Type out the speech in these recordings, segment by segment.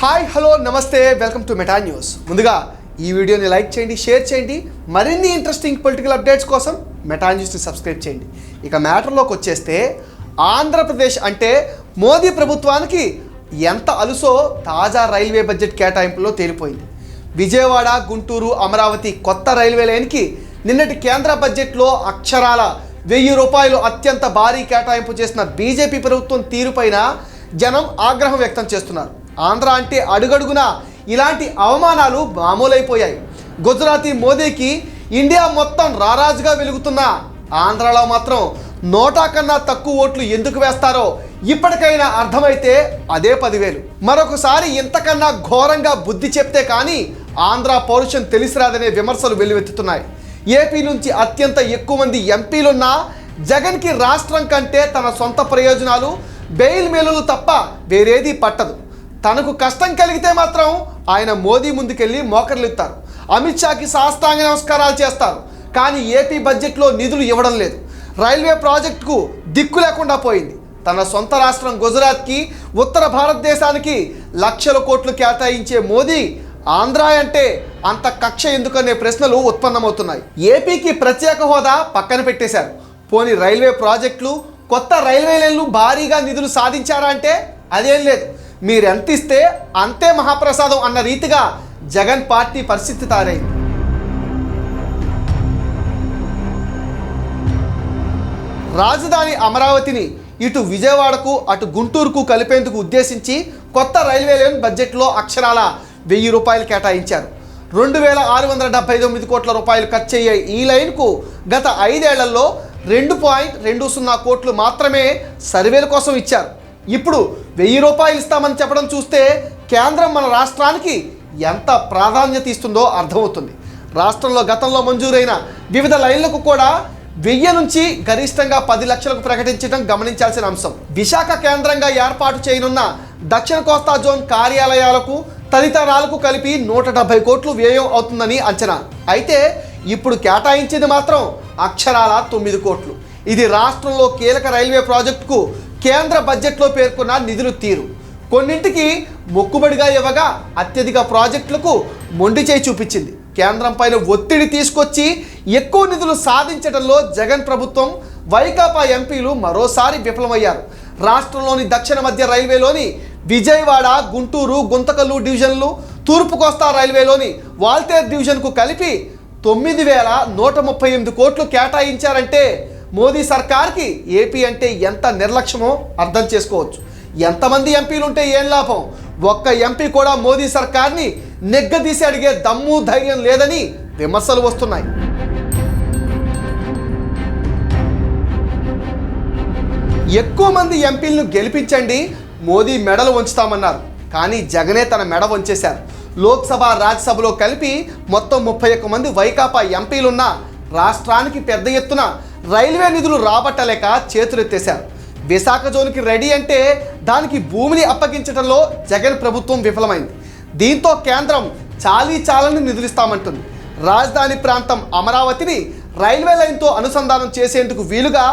Hi hello namaste welcome to Meta News. ముందుగా ఈ వీడియోని లైక్ చేయండి షేర్ చేయండి. మరిన్ని ఇంట్రెస్టింగ్ పొలిటికల్ అప్డేట్స్ కోసం మెటా న్యూస్ని సబ్స్క్రైబ్ చేయండి. ఇక మ్యాటర్లోకి వచ్చేస్తే ఆంధ్రప్రదేశ్ అంటే మోదీ ప్రభుత్వానికి ఎంత అలుసో తాజా రైల్వే బడ్జెట్ కేటాయింపులో తేలిపోయింది. విజయవాడ గుంటూరు అమరావతి కొత్త రైల్వే లైన్కి నిన్నటి కేంద్ర బడ్జెట్లో అక్షరాల వెయ్యి రూపాయలు అత్యంత భారీ కేటాయింపు చేసిన బీజేపీ ప్రభుత్వం తీరుపైన జనం ఆగ్రహం వ్యక్తం చేస్తున్నారు. ఆంధ్ర అంటే అడుగడుగునా ఇలాంటి అవమానాలు మామూలైపోయాయి. గుజరాతీ మోదీకి ఇండియా మొత్తం రారాజుగా వెలుగుతున్న ఆంధ్రాలో మాత్రం నోటా కన్నా తక్కువ ఓట్లు ఎందుకు వేస్తారో ఇప్పటికైనా అర్థమైతే అదే పదివేలు. మరొకసారి ఇంతకన్నా ఘోరంగా బుద్ధి చెప్తే కానీ ఆంధ్ర పౌరుషం తెలిసిరాదనే విమర్శలు వెల్లువెత్తుతున్నాయి. ఏపీ నుంచి అత్యంత ఎక్కువ మంది ఎంపీలున్నా జగన్కి రాష్ట్రం కంటే తన సొంత ప్రయోజనాలు బెయిల్ మేలులు తప్ప వేరేది పట్టదు. తనకు కష్టం కలిగితే మాత్రం ఆయన మోదీ ముందుకెళ్ళి మోకర్లెత్తారు అమిత్ షాకి సాష్టాంగ నమస్కారాలు చేస్తారు. కానీ ఏపీ బడ్జెట్లో నిధులు ఇవ్వడం లేదు. రైల్వే ప్రాజెక్టుకు దిక్కు లేకుండా పోయింది. తన సొంత రాష్ట్రం గుజరాత్కి ఉత్తర భారతదేశానికి లక్షల కోట్లు కేటాయించే మోదీ ఆంధ్ర అంటే అంత కక్ష ఎందుకనే ప్రశ్నలు ఉత్పన్నమవుతున్నాయి. ఏపీకి ప్రత్యేక హోదా పక్కన పెట్టేశారు. పోని రైల్వే ప్రాజెక్టులు కొత్త రైల్వే లైన్లు భారీగా నిధులు సాధించారా అంటే అదేం లేదు. మీరు ఎంత ఇస్తే అంతే మహాప్రసాదం అన్న రీతిగా జగన్ పార్టీ పరిస్థితి తారైంది రాజధాని అమరావతిని ఇటు విజయవాడకు అటు గుంటూరుకు కలిపేందుకు ఉద్దేశించి కొత్త రైల్వే లైన్ బడ్జెట్లో అక్షరాల వెయ్యి రూపాయలు కేటాయించారు. రెండు వేల ఆరు వందల డెబ్బై తొమ్మిది కోట్ల రూపాయలు ఖర్చు అయ్యే ఈ లైన్కు గత ఐదేళ్ళలో రెండు పాయింట్ రెండు సున్నా కోట్లు మాత్రమే సర్వేల కోసం ఇచ్చారు. ఇప్పుడు వెయ్యి రూపాయలు ఇస్తామని చెప్పడం చూస్తే కేంద్రం మన రాష్ట్రానికి ఎంత ప్రాధాన్యత ఇస్తుందో అర్థమవుతుంది. రాష్ట్రంలో గతంలో మంజూరైన వివిధ లైన్లకు కూడా వెయ్యి నుంచి గరిష్టంగా పది లక్షలకు ప్రకటించడం గమనించాల్సిన అంశం. విశాఖ కేంద్రంగా ఏర్పాటు చేయనున్న దక్షిణ కోస్తా జోన్ కార్యాలయాలకు తదితరాలకు కలిపి నూట డెబ్బై కోట్లు వ్యయం అవుతుందని అంచనా. అయితే ఇప్పుడు కేటాయించింది మాత్రం అక్షరాల తొమ్మిది కోట్లు. ఇది రాష్ట్రంలో కీలక రైల్వే ప్రాజెక్టుకు కేంద్ర బడ్జెట్లో పేర్కొన్న నిధులు తీరు. కొన్నింటికి మొక్కుబడిగా ఇవ్వగా అత్యధిక ప్రాజెక్టులకు మొండి చేయి చూపించింది. కేంద్రంపైన ఒత్తిడి తీసుకొచ్చి ఎక్కువ నిధులు సాధించడంలో జగన్ ప్రభుత్వం వైకాపా ఎంపీలు మరోసారి విఫలమయ్యారు. రాష్ట్రంలోని దక్షిణ మధ్య రైల్వేలోని విజయవాడ గుంటూరు గుంతకల్లు డివిజన్లు తూర్పు కోస్తా రైల్వేలోని వాల్తేర్ డివిజన్కు కలిపి తొమ్మిది వేల నూట ముప్పై ఎనిమిది కోట్లు కేటాయించారంటే మోదీ సర్కార్కి ఏపీ అంటే ఎంత నిర్లక్ష్యమో అర్థం చేసుకోవచ్చు. ఎంతమంది ఎంపీలు ఉంటే ఏం లాభం? ఒక్క ఎంపీ కూడా మోదీ సర్కార్ని నెగ్గదీసి అడిగే దమ్ము ధైర్యం లేదని విమర్శలు వస్తున్నాయి. ఎక్కువ మంది ఎంపీలను గెలిపించండి మోదీ మెడలు ఉంచుతామన్నారు కానీ జగనే తన మెడ వంచేశారు. లోక్సభ రాజ్యసభలో కలిపి మొత్తం ముప్పై ఒక్క మంది వైకాపా ఎంపీలున్న రాష్ట్రానికి పెద్ద ఎత్తున రైల్వే నిధులు రాబట్టలేక చేతులెత్తేశారు. విశాఖ జోన్కి రెడీ అంటే దానికి భూమిని అప్పగించడంలో జగన్ ప్రభుత్వం విఫలమైంది. దీంతో కేంద్రం చాలీ చాలని నిధులిస్తామంటుంది. రాజధాని ప్రాంతం అమరావతిని రైల్వే లైన్తో అనుసంధానం చేసేందుకు వీలుగా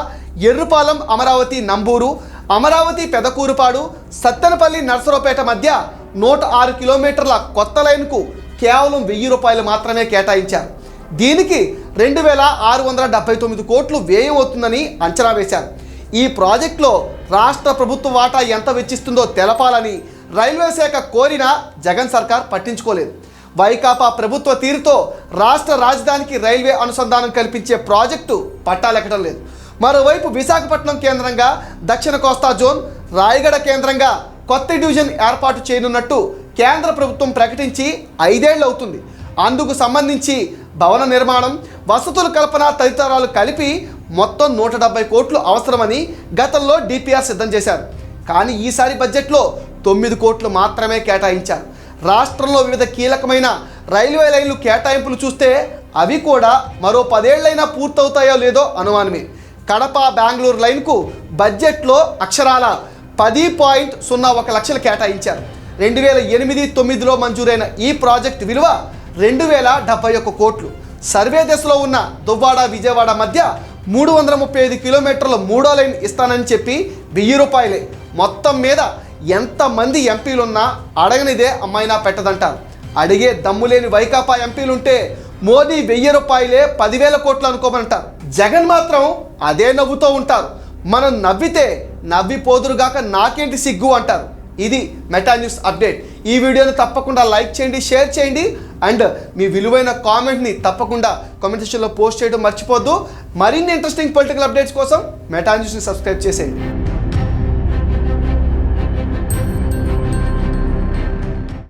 ఎర్రుపాలెం అమరావతి నంబూరు అమరావతి పెదకూరుపాడు సత్తెనపల్లి నర్సరావుపేట మధ్య నూట ఆరు కిలోమీటర్ల కొత్త లైన్కు కేవలం వెయ్యి రూపాయలు మాత్రమే కేటాయించారు. దీనికి రెండు వేల ఆరు వందల డెబ్బై తొమ్మిది కోట్లు వ్యయం అవుతుందని అంచనా వేశారు. ఈ ప్రాజెక్టులో రాష్ట్ర ప్రభుత్వ వాటా ఎంత వెచ్చిస్తుందో తెలపాలని రైల్వే శాఖ కోరినా జగన్ సర్కార్ పట్టించుకోలేదు. వైకాపా ప్రభుత్వ తీరుతో రాష్ట్ర రాజధానికి రైల్వే అనుసంధానం కల్పించే ప్రాజెక్టు పట్టాలెక్కడం లేదు. మరోవైపు విశాఖపట్నం కేంద్రంగా దక్షిణ కోస్తా జోన్ రాయగడ కేంద్రంగా కొత్త డివిజన్ ఏర్పాటు చేయనున్నట్టు కేంద్ర ప్రభుత్వం ప్రకటించి ఐదేళ్ళు అవుతుంది అందుకు సంబంధించి భవన నిర్మాణం వసతుల కల్పన తదితరాలు కలిపి మొత్తం నూట డెబ్బై కోట్లు అవసరమని గతంలో డిపిఆర్ సిద్ధం చేశారు. కానీ ఈసారి బడ్జెట్లో తొమ్మిది కోట్లు మాత్రమే కేటాయించారు. రాష్ట్రంలో వివిధ కీలకమైన రైల్వే లైన్లు కేటాయింపులు చూస్తే అవి కూడా మరో పదేళ్ళైనా పూర్తవుతాయో లేదో అనుమానమే. కడప బెంగళూరు లైన్కు బడ్జెట్లో అక్షరాల పది పాయింట్ సున్నా ఒక లక్షలు కేటాయించారు. రెండు వేల ఎనిమిది తొమ్మిదిలో మంజూరైన ఈ ప్రాజెక్ట్ విలువ రెండు వేల డెబ్బై ఒక్క కోట్లు. సర్వే దశలో ఉన్న దువ్వాడ విజయవాడ మధ్య మూడు వందల ముప్పై ఐదు కిలోమీటర్ల మూడో లైన్ ఇస్తానని చెప్పి వెయ్యి రూపాయలే. మొత్తం మీద ఎంతమంది ఎంపీలున్నా అడగనిదే అమ్మాయినా పెట్టదంటారు. అడిగే దమ్ము లేని వైకాపా ఎంపీలుంటే మోదీ వెయ్యి రూపాయలే పదివేల కోట్లు అనుకోమంటారు. జగన్ మాత్రం అదే నవ్వుతూ ఉంటారు. మనం నవ్వితే నవ్విపోదురుగాక నాకేంటి సిగ్గు అంటారు. ఇది మెటా న్యూస్ అప్డేట్. ఈ వీడియోని తప్పకుండా లైక్ చేయండి షేర్ చేయండి. అండ్ మీ విలువైన కామెంట్ని తప్పకుండా కామెంట్ సెక్షన్లో పోస్ట్ చేయడం మర్చిపోద్దు. మరిన్ని ఇంట్రెస్టింగ్ పొలిటికల్ అప్డేట్స్ కోసం మెటాన్యూస్ని సబ్స్క్రైబ్ చేసేయండి.